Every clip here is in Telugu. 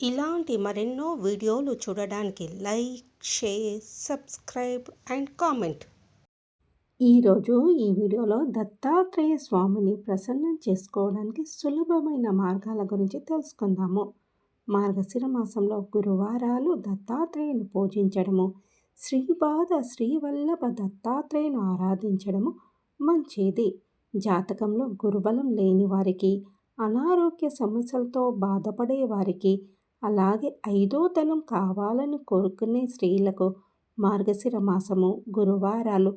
ఇలాంటి మరెన్నో వీడియోలు చూడడానికి like share subscribe and comment. ఈరోజు ఈ వీడియోలో దత్తాత్రేయ స్వామిని ప్రసన్నం చేసుకోవడానికి సులభమైన మార్గాల గురించి తెలుసుకుందాము. మార్గశిర మాసంలో గురువారాలు దత్తాత్రేయుని పూజించడము శ్రీపాద శ్రీవల్లభ దత్తాత్రేయును ఆరాధించడము మంచిది. జాతకంలో గురుబలం లేని వారికి అనారోగ్య సమస్యలతో బాధపడే వారికి అలాగే ఐదో తనం కావాలని కోరుకునే స్త్రీలకు మార్గశిర మాసము గురువారాలు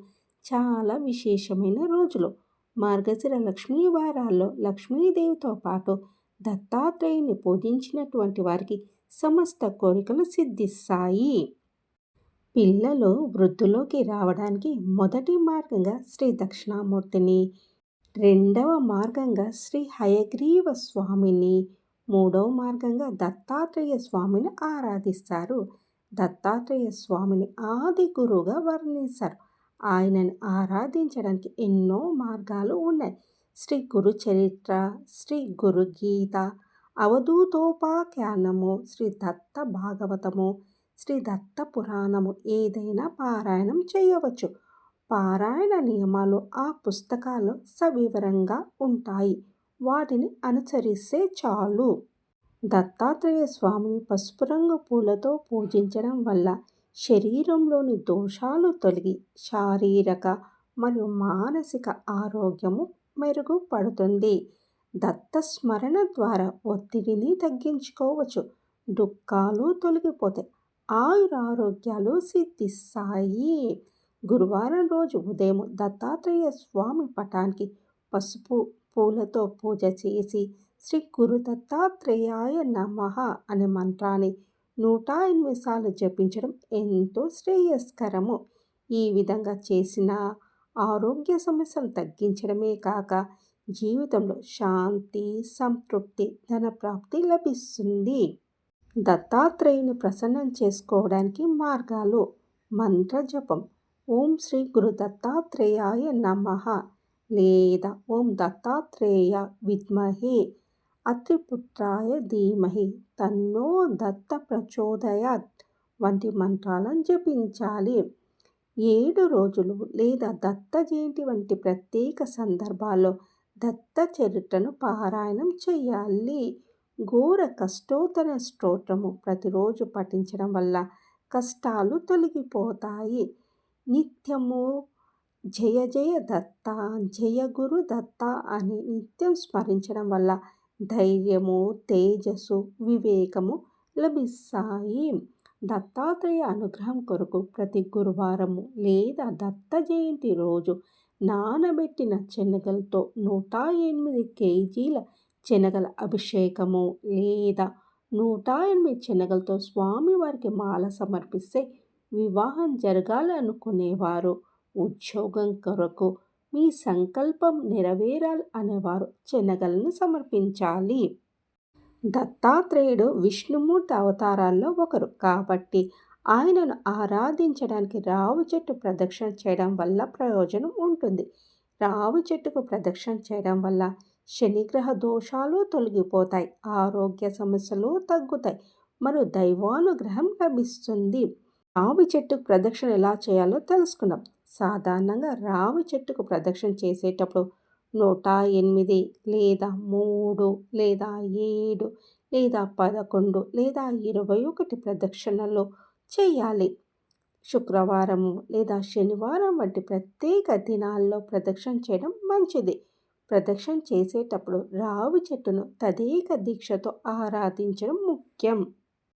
చాలా విశేషమైన రోజులు. మార్గశిర లక్ష్మీ వారాల్లో లక్ష్మీదేవితో పాటు దత్తాత్రేయుని పూజించినటువంటి వారికి సమస్త కోరికలు సిద్ధిస్తాయి. పిల్లలు వృద్ధులోకి రావడానికి మొదటి మార్గంగా శ్రీ దక్షిణామూర్తిని రెండవ మార్గంగా శ్రీ హయగ్రీవ స్వామిని మూడవ మార్గంగా దత్తాత్రేయ స్వామిని ఆరాధిస్తారు. దత్తాత్రేయ స్వామిని ఆది గురువుగా వర్ణిస్తారు ఆయనను ఆరాధించడానికి ఎన్నో మార్గాలు ఉన్నాయి. శ్రీ గురు చరిత్ర శ్రీ గురు గీత అవధూతోపాఖ్యానము శ్రీ దత్త భాగవతము శ్రీ దత్త పురాణము ఏదైనా పారాయణం చేయవచ్చు. పారాయణ నియమాలు ఆ పుస్తకాల్లో సవివరంగా ఉంటాయి. వాటిని అనుసరిస్తే చాలు. దత్తాత్రేయ స్వామిని పసుపు రంగు పూలతో పూజించడం వల్ల శరీరంలోని దోషాలు తొలగి శారీరక మరియు మానసిక ఆరోగ్యము మెరుగుపడుతుంది. దత్తస్మరణ ద్వారా ఒత్తిడిని తగ్గించుకోవచ్చు. దుఃఖాలు తొలగిపోతాయి. ఆయురారోగ్యాలు సిద్ధిస్తాయి. గురువారం రోజు ఉదయం దత్తాత్రేయ స్వామి పటానికి పసుపు పూలతో పూజ చేసి శ్రీ గురు దత్తాత్రేయాయ నమ అనే మంత్రాన్ని నూట ఎనిమిది సార్లు జపించడం ఎంతో శ్రేయస్కరము. ఈ విధంగా చేసిన ఆరోగ్య సమస్యలు తగ్గించడమే కాక జీవితంలో శాంతి సంతృప్తి ధనప్రాప్తి లభిస్తుంది. దత్తాత్రేయుని ప్రసన్నం చేసుకోవడానికి మార్గాలు. మంత్ర జపం ఓం శ్రీ గురు దత్తాత్రేయాయ నమ. లేదా ఓం దత్తాత్రేయ విద్మహే అత్రిపుత్రాయ ధీమహి తన్నో దత్త ప్రచోదయాత్ వంటి మంత్రాలను జపించాలి. ఏడు రోజులు లేదా దత్త జయంతి వంటి ప్రత్యేక సందర్భాల్లో దత్త చరిత్రను పారాయణం చేయాలి. ఘోర కష్టోతన స్తోత్రము ప్రతిరోజు పఠించడం వల్ల కష్టాలు తొలగిపోతాయి. నిత్యము జయ జయ దత్త జయ గురు దత్త అని నిత్యం స్మరించడం వల్ల ధైర్యము తేజస్సు వివేకము లభిస్తాయి. దత్తాత్రేయ అనుగ్రహం కొరకు ప్రతి గురువారము లేదా దత్త జయంతి రోజు నానబెట్టిన శనగలతో నూట ఎనిమిది కేజీల శనగల అభిషేకము లేదా నూట ఎనిమిది శనగలతో స్వామివారికి మాల సమర్పిస్తే వివాహం జరగాలనుకునేవారు. ఉద్యోగం కొరకు మీ సంకల్పం నెరవేరాలి అనేవారు శనగలను సమర్పించాలి. దత్తాత్రేయుడు విష్ణుమూర్తి అవతారాల్లో ఒకరు. కాబట్టి ఆయనను ఆరాధించడానికి రావు చెట్టు ప్రదక్షిణ చేయడం వల్ల ప్రయోజనం ఉంటుంది. రావి చెట్టుకు ప్రదక్షిణ చేయడం వల్ల శనిగ్రహ దోషాలు తొలగిపోతాయి. ఆరోగ్య సమస్యలు తగ్గుతాయి. మరియు దైవానుగ్రహం లభిస్తుంది. రావి చెట్టుకు ప్రదక్షిణ ఎలా చేయాలో తెలుసుకున్నాం సాధారణంగా రావి చెట్టుకు ప్రదక్షిణ చేసేటప్పుడు నూట ఎనిమిది లేదా మూడు లేదా ఏడు లేదా పదకొండు లేదా ఇరవై ఒకటి ప్రదక్షిణలు చేయాలి. శుక్రవారము లేదా శనివారం వంటి ప్రత్యేక దినాల్లో ప్రదక్షిణ చేయడం మంచిది. ప్రదక్షిణ చేసేటప్పుడు రావి చెట్టును తదేక దీక్షతో ఆరాధించడం ముఖ్యం.